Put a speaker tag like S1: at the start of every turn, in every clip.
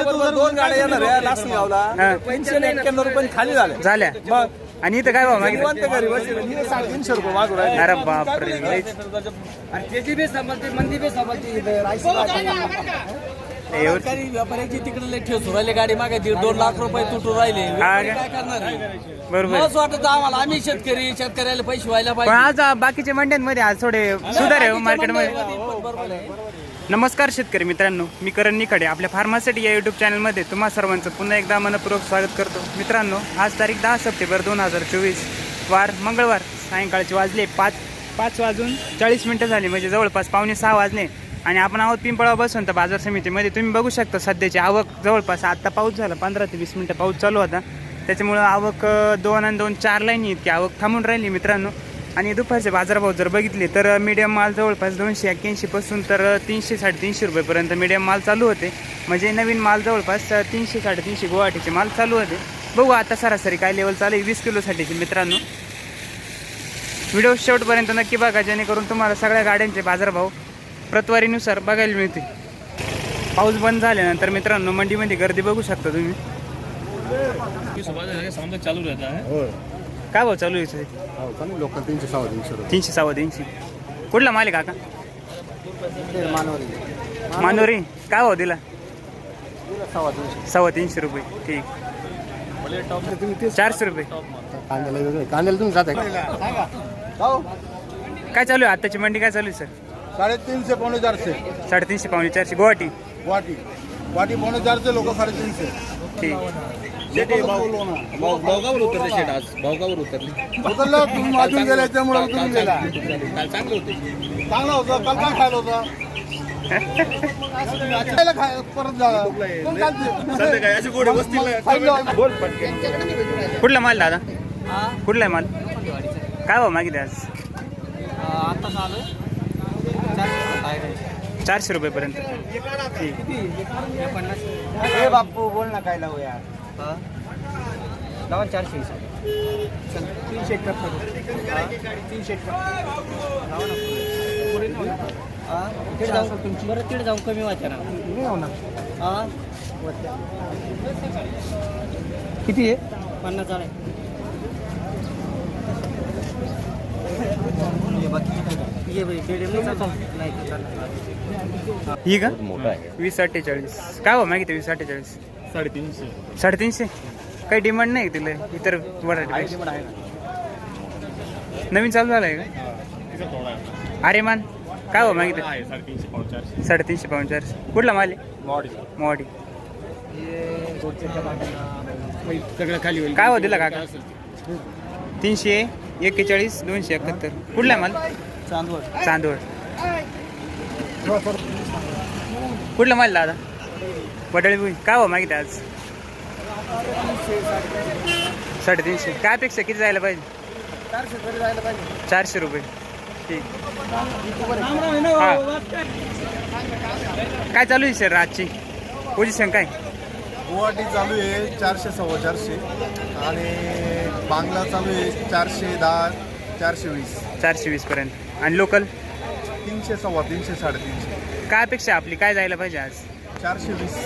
S1: बरोबर दोन गाड्या येणार आहे लासलगावला
S2: हा.
S1: तीनशे एक्क्याण्णव रुपये खाली झाले.
S2: झाल्या.
S1: मग
S2: आणि इथं काय भाव मागितलं?
S1: निवांत घरी बसले. मी साडेतीनशे रुपये मागू राहिले.
S2: अरे बापरे लयच.
S3: त्याची बी समजते मंदी बी समजते इथं राहायची
S2: एवढं-
S3: सरकारी व्यापाऱ्याची तिकडे लय ठेस राहिले गाडी मागे दीड दोन लाख रुपये तुटून राहिले? काय करणार आहे?
S2: बरोबर.
S3: वाटत आम्हाला आम्ही शेतकरी शेतकऱ्याला पैसे व्हायला
S2: पण
S3: पाहिजे.
S2: आज बाकीच्या मंड्यांमध्ये आज थोडे सुधार आहे मार्केटमध्ये
S3: बरोबर आहे.
S2: नमस्कार शेतकरी मित्रांनो मी करण निकडे आपल्या फार्मासिटी या यूट्यूब चॅनलमध्ये तुम्हा सर्वांचं पुन्हा एकदा मनपूर्वक स्वागत करतो. मित्रांनो आज तारीख दहा सप्टेंबर दोन हजार चोवीस वार मंगळवार सायंकाळचे वाजले पाच पाच वाजून चाळीस मिनटं झाली म्हणजे जवळपास पावणे सहा वाजले. आणि आपण आहोत पिंपळा बसून तर बाजार समितीमध्ये. तुम्ही बघू शकता सध्याची आवक जवळपास आत्ता पाऊस झाला पंधरा ते वीस मिनटं पाऊस चालू होता. त्याच्यामुळं आवक दोन आणि दोन चार लाईनी इतकी आवक थांबून राहिली मित्रांनो. आणि दुपारचे बाजारभाव जर बघितले तर मीडियम माल जवळपास दोनशे एक्क्याऐंशी पासून तर तीनशे साडेतीनशे रुपयेपर्यंत मीडियम माल चालू होते. म्हणजे नवीन माल जवळपास तीनशे साडेतीनशे गुवाहाटीचे माल चालू होते. बघू आता सरासरी काय लेवल चालू आहे वीस किलोसाठीचे मित्रांनो. व्हिडिओ शेवटपर्यंत नक्की बघा जेणेकरून तुम्हाला सगळ्या गाड्यांचे बाजारभाव प्रतवारीनुसार बघायला मिळतील. पाऊस बंद झाल्यानंतर मित्रांनो मंडीमध्ये गर्दी बघू शकता तुम्ही.
S4: चालू रहता है
S2: काय भाव चालू आहे इथे?
S1: लोकल तीनशे सव्वा तीनशे रुपये.
S2: तीनशे सव्वा तीनशे. कुठला माल आहे काका? मानोरी काय भाव दिला?
S1: सव्वा तीनशे.
S2: सव्वा तीनशे रुपये. ठीक. चारशे रुपये.
S1: कांद्याला वेगळे. कांद्याला तुम्ही जाताय
S2: काय चालू आहे? आताची मंडी काय चालू आहे सर?
S1: साडेतीनशे पावणे चारशे.
S2: साडेतीनशे पावणे चारशे. गुवाहाटी.
S1: वाटी वाटी पावणे चारशे लोक साडेतीनशे.
S2: ठीक.
S4: भावगावर उतरले शेट आज. भावगावर उतरले.
S1: उतरलं तुम्ही वाजून गेले त्यामुळे उतरून गेला.
S4: काल चांगले होते.
S1: चांगला होता काल काय खायला होता? खायला खाय- परत झाला
S4: संध्याकाळी अशी गोडी बसतील ना.
S2: कुठला माल दादा?
S3: हा?
S2: कुठला आहे माल? काय भाव मागितले आज?
S3: आता चालू चारशे
S2: रुपयेपर्यंत. ठीक
S1: ए बापू बोल ना काय लावू यार.
S3: हा? लावा चारशे
S1: तीनशे एकाहत्तर तीनशे
S3: हा? तिकडे जाऊन बरं तिकडे जाऊन कमी वाचा ना. हा?
S1: किती आहे?
S3: पन्नास आहे? नाही नाही.
S2: ही का?
S4: मोठा आहे.
S2: वीस अठ्ठेचाळीस काय भाव मागितले वीस अठ्ठेचाळीस
S4: साडेतीनशे.
S2: साडेतीनशे? काही डिमांड नाही तिला इतर वरायटी नवीन चालू झालंय का? अरे मान काय भाव मागितलं?
S4: आहे साडेतीनशे पाऊन चारशे
S2: साडेतीनशे पाऊन चारशे कुठला माल आहे?
S4: मॉडी.
S2: मोवाडी
S4: सगळं खाली होईल.
S2: काय हो दिला काका? तीनशे एक्केचाळीस दोनशे एकाहत्तर. कुठला आहे माल?
S3: चांदवड.
S2: चांदवड. कुठला माल दादा? वडळी काय भाव मागितलं आज? साडेतीनशे. काय अपेक्षा? किती जायला पाहिजे?
S1: चारशे
S2: रुपये. ठीक.
S1: हो.
S2: हा. काय चालू आहे सर आजची? पोझिशन काय?
S1: गुवाहाटी चालू आहे चारशे सव्वा चारशे. आणि बांगला चालू आहे चारशे दहा चारशे वीस.
S2: चारशे वीस पर्यंत. आणि लोकल
S1: तीनशे सव्वा तीनशे साडेतीनशे.
S2: काय अपेक्षा आपली? काय जायला पाहिजे आज?
S1: चारशे वीस.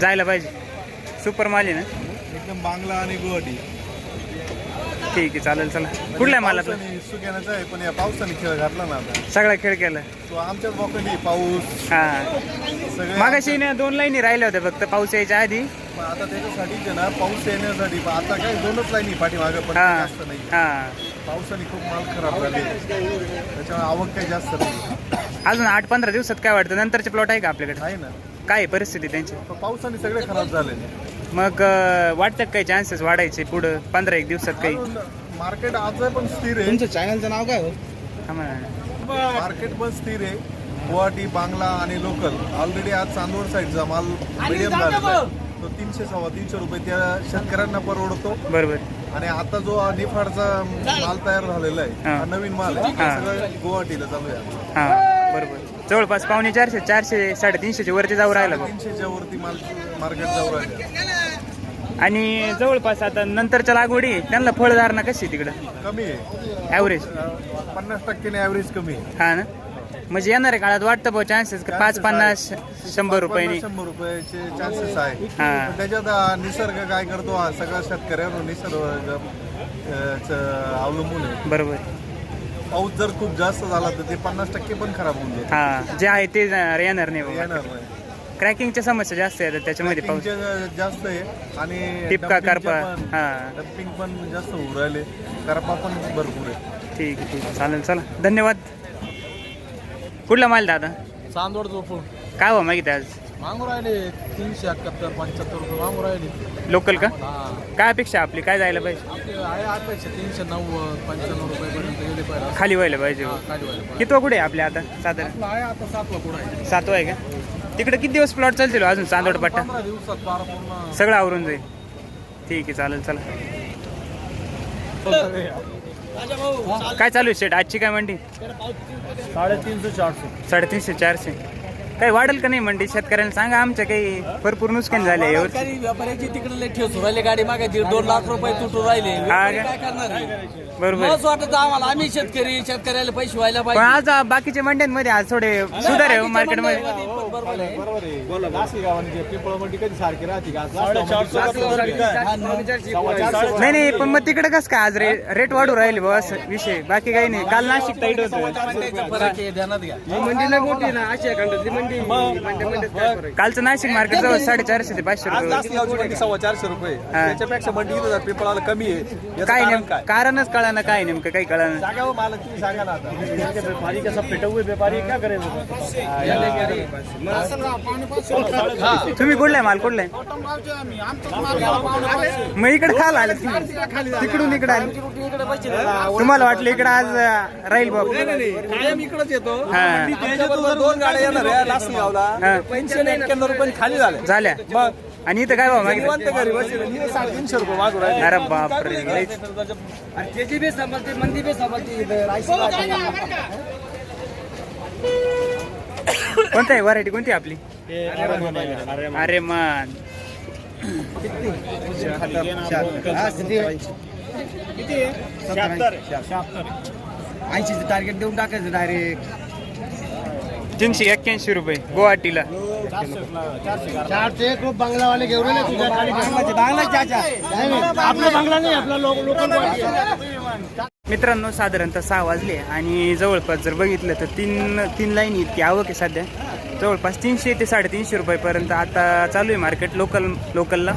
S2: जायला पाहिजे. सुपर माल आहे ना?
S1: एकदम बांगला आणि गुवाहाटी.
S2: ठीक आहे चालेल चला. कुठला आहे माल आपला
S1: सुक्यानाचा आहे पण या पावसाने खेळ घातला ना आता.
S2: सगळा खेळ केला.
S1: तो आमच्याच बोकंडी पाऊस.
S2: हा.
S1: सगळे
S2: मागाशी ना दोन लाईनी राहिल्या होत्या फक्त पाऊस यायच्या आधी.
S1: पण आता त्याच्यासाठीच आहे ना पाऊस येण्यासाठी. पण आता काय दोनच लाईनी पाठीमागे पण
S2: हा.
S1: जास्त नाही.
S2: हा.
S1: पावसाने खूप माल खराब झाले. त्याच्यामुळे आवक काही जास्त नाही.
S2: अजून आठ पंधरा दिवसात काय वाटतं? नंतरचे प्लॉट आहे का आपल्याकडे?
S1: आहे ना.
S2: काय आहे परिस्थिती त्यांची?
S1: पावसाने सगळे खराब झाले.
S2: मग अं, वाटतात काही चान्सेस वाढायचे पुढं पंधरा एक दिवसात काही?
S1: मार्केट आज पण स्थिर आहे.
S3: चॅनलचं नाव काय हो?
S2: थांबा ना.
S1: मार्केट पण स्थिर आहे. गुवाहाटी बांगला आणि लोकल. ऑलरेडी आज चांदवड साईडचा माल मिडियम झालेला आहे. तो तीनशे सव्वा तीनशे रुपये त्या शेतकऱ्यांना परवडतो.
S2: बरोबर.
S1: आणि आता जो निफाडचा माल तयार झालेला आहे
S2: हा.
S1: हा नवीन माल आहे.
S2: हा.
S1: ते सगळं गुवाहाटीला चालू आहे.
S2: हा बरोबर. जवळपास पावणे चारशे चारशे साडेतीनशेच्या वरती जाऊ राहिला बघ
S1: तीनशेच्या वरती माल मार्केट जाऊ राहिले.
S2: आणि जवळपास आता नंतरच्या लागवडी त्यांना फळधारणा कशी आहे तिकडं?
S1: कमी आहे.
S2: ॲव्हरेज
S1: पन्नास टक्क्याने ॲव्हरेज कमी आहे.
S2: हा ना? म्हणजे येणाऱ्या काळात वाटतं भाऊ चान्सेस पाच पन्नास शंभर रुपयाने.
S1: शंभर रुपयाचे चान्सेस आहे
S2: हा.
S1: त्याच्यात हा निसर्ग काय करतो हा सगळा शेतकऱ्यांवर निसर्ग अं, च- अवलंबून आहे.
S2: बरोबर.
S1: पाऊस जर खूप जास्त झाला तर ते पन्नास टक्के पण खराब होऊन जाईल
S2: हा जे आहे ते येणार नाही
S1: येणार नाही.
S2: क्रॅकिंगच्या समस्या जास्त येतात त्याच्यामध्ये पाऊस.
S1: जास्त आहे आणि
S2: टिपका, करपा.
S1: पण-
S2: हा.
S1: dumping पण जास्त होऊ राहिले. करपा पण भरपूर आहे.
S2: ठीक आहे ठीक आहे. चालेल चला. धन्यवाद. कुठला माल दादा?
S5: चांदोड झोपून
S2: काय हो मागितलं आज?
S5: मागू राहिले तीनशे एकाहत्तर पंच्याहत्तर रुपये मागू राहिले.
S2: लोकल का?
S5: हा.
S2: काय अपेक्षा आपली? काय जायला पाहिजे?
S5: आपले आहे अपेक्षा तीनशे नव्वद पंच्याण्णव रुपयेपर्यंत गेले पाहिजे.
S2: खाली व्हायला पाहिजे.
S5: हा, खाली व्हायला पाहिजे.
S2: किती कुठे आहे आपल्या आता? साधारण
S5: आपलं आहे आता सातला पुढं आहे?
S2: सातवा आहे का? तिकडे किती दिवस प्लॉट चालतील हो अजून चांदोड पट्टा?
S5: पंधरा दिवसात बारा पूर्ण.
S2: सगळं आवरून जाईल. ठीक आहे चालेल चला. काय चालू आहे शेट? आजची काय मंडी?
S5: साडेतीनशे चारशे.
S2: साडेतीनशे चारशे. काही वाढेल का नाही मंडी? शेतकऱ्यांना सांगा आमच्या काही भरपूर नुकसान झाले यावर
S3: काही व्यापाऱ्याची तिकडे लय ठेस राहिले गाडी मागायची दोन लाख रुपये तुटून राहिले. व्यापारी? काय करणार आहे?
S2: बरोबर.
S3: वाटत आम्हाला. आम्ही शेतकरी शेतकऱ्याला पैसे व्हायला
S2: पण
S3: पाहिजे.
S2: आज बाकीच्या मंड्यांमध्ये आज थोडे सुधार आहे
S3: बाकीच्या
S2: मार्केटमध्ये
S3: मंडळीमध्ये पण बरोबर आहे.
S5: बरोबर आहे बोला लासी गावांची पिंपळ मंडी कधी सारखी राहते का?
S2: नाही नाही पण मग तिकडे कसं काय? आज रे रेट वाढू राहिले बा असं विषय. बाकी काही नाही. काल नाशिक टाईट होतं.
S3: मंडईचा फरक आहे ध्यानात घ्या.
S2: कालचं नाशिक मार्केट जवळ साडेचारशे ते पाचशे रुपये
S5: लासी गावची मंडी सव्वा चारशे रुपये. त्याच्यापेक्षा मंडी इथं पिंपळाला कमी आहे. याचं
S2: काय
S5: कारण
S2: नेमकं? कारणच कळा ना काय नेमकं? काही कळा ना
S5: जागा मालक तुम्ही सांगा ना आता. व्यापारी कसा पेटा हुए व्यापारी क्या करें
S2: तुम्ही कुठलाय माल? कुठलाय मग इकडे खाल आले तुम्ही. तिकडून इकडे आले. तुम्हाला वाटलं इकडे आज अं, राहील बाबा.
S5: कायम इकडेच येतो.
S2: हा.
S5: दोन गाड्या येणार आहे लास्ट गावला. पंचशे एक्क्याण्णव रुपये खाली झाले.
S2: झाल्या. आणि इथं काय भाव
S5: निवांत
S2: मागितलं
S5: घरी बसले मी साडेतीनशे रुपये मागू राहिले.
S2: अरे बापरे लईच.
S3: त्याची बी समजते मंदी बी समजते
S2: कोणता आहे? व्हरायटी कोणती आहे. आपली अरे मान
S3: ऐंशीचं टार्गेट देऊन टाकायचं डायरेक्ट
S2: तीनशे एक्क्याऐंशी रुपये गुवाहाटीला.
S5: चारशे एक बंगलावाले घेऊन आपला बंगला नाही आपला लोक
S2: मित्रांनो साधारणतः सहा वाजले आणि जवळपास जर बघितलं तर तीन तीन लाईन इतकी आवक आहे सध्या. जवळपास तीनशे ते साडेतीनशे रुपयेपर्यंत आता चालू आहे मार्केट लोकल लोकलला.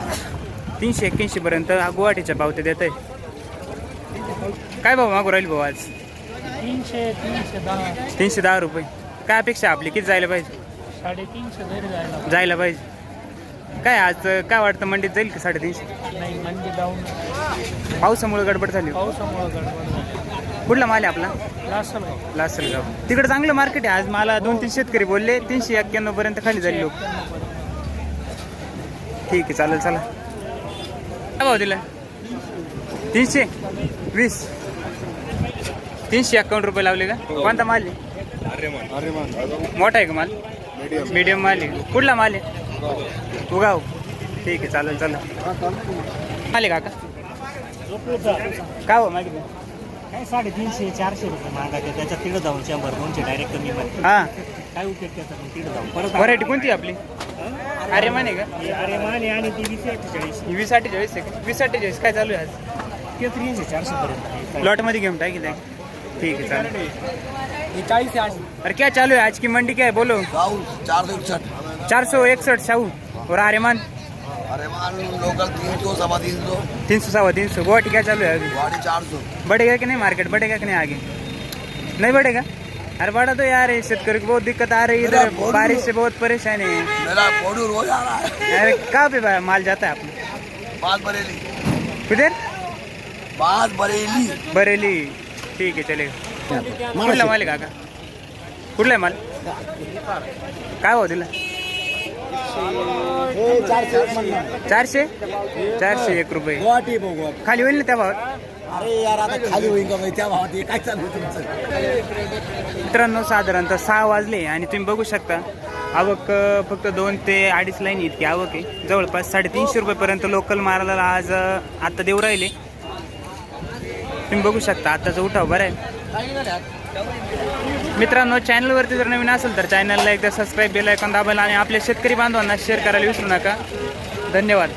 S2: तीनशे एक्क्याऐंशीपर्यंत गुवाहाटीच्या पावत्या देत आहे. काय भाऊ मागू राहील भाऊ आज?
S6: तीनशे तीनशे दहा.
S2: तीनशे दहा रुपये. काय अपेक्षा आपली किती जायला पाहिजे?
S6: साडेतीनशे जरी जायला
S2: जायला पाहिजे. काय आज काय वाटतं मंडीत जाईल का साडेतीनशे?
S6: नाही मंदी डाऊन
S2: पावसामुळे गडबड झाली.
S6: पावसामुळं गडबड
S2: कुठला माल आहे आपला?
S6: लासल
S2: लासलगाव. तिकडे चांगलं मार्केट आहे. आज मला दोन तीन शेतकरी बोलले तीनशे एक्क्याण्णव पर्यंत खाली झाले लोक. ठीक आहे चालेल चला. काय भाव दिला? तीनशे? वीस? तीनशे अकाउंट रुपये लावले का? कोणता माल आहे? मोठा आहे का माल? मीडियम माल आहे. कुठला माल आहे? उगाव. ठीक आहे चालेल चला. माल आहे काका? काय हो मागितलं?
S6: काय साडेतीनशे चारशे रुपये मागायचे त्याच्यात तिकडे जाऊन शंभर दोनशे डायरेक्ट कमी मध्ये
S2: हां.
S6: काय उपयोग त्याचा? मग तिकडे जाऊन. परत
S2: व्हरायटी कोणती आहे आपली? अरे माने का?
S6: अरे माने आणि ती वीस अठ्ठेचाळीस.
S2: ही वीस अठ्ठेचाळीस आहे का? वीस अठ्ठेचाळीस काय चालू आहे आज?
S6: ते तीनशे चारशे पर्यंत
S2: लॉटमध्ये घेऊन टाकी ठीक है चालेल.
S3: चाळीस
S2: अरे क्या चालू है? आज की मंडी क्या है? बोलो।
S7: चार सौ इकसठ।
S2: चार सौ इकसठ साहू। और आर्यमान?
S7: लोकल तीन सौ सवा तीन सौ।
S2: तीन सौ सवा तीन सौ। गुवाहाटी क्या चालू है अभी?
S7: चार सौ।
S2: बढ़ेगा कि नहीं? मार्केट बढ़ेगा कि नहीं आगे? नहीं बढ़ेगा? अरे बढ़ा तो यार ये शेतकरी को बहुत दिक्कत आ रही है इधर। बारिश से बहुत परेशानी है।
S7: मेरा रोज आ रहा है।
S2: अरे कहाँ पे माल जाता है आपने
S7: बात बरेली।
S2: किधर?
S7: बात बरेली।
S2: बरेली। ठीक है चलेगा। कुठला माल आहे काका? कुठला आहे माल? काय भाव दिला? चारशे? चारशे एक रुपये. खाली होईल ना त्या भावात?
S5: अरे यार आता खाली होईल का त्या भावात हे काय चालू तुमचं?
S2: मित्रांनो साधारणतः सहा वाजले आणि तुम्ही बघू शकता आवक फक्त दोन ते अडीच लाईन इतकी आवक आहे. जवळपास साडेतीनशे रुपयेपर्यंत लोकल मारायला आज अं, आता देऊ राहिले. तुम्ही बघू शकता आताचा उठाव बरं आहे. मित्रांनो चॅनलवरती जर नवीन असेल तर चॅनलला एकदा सबस्क्राईब बेल ऐकून दाबायला आणि आपल्या शेतकरी बांधवांना शेअर करायला विसरू नका. धन्यवाद.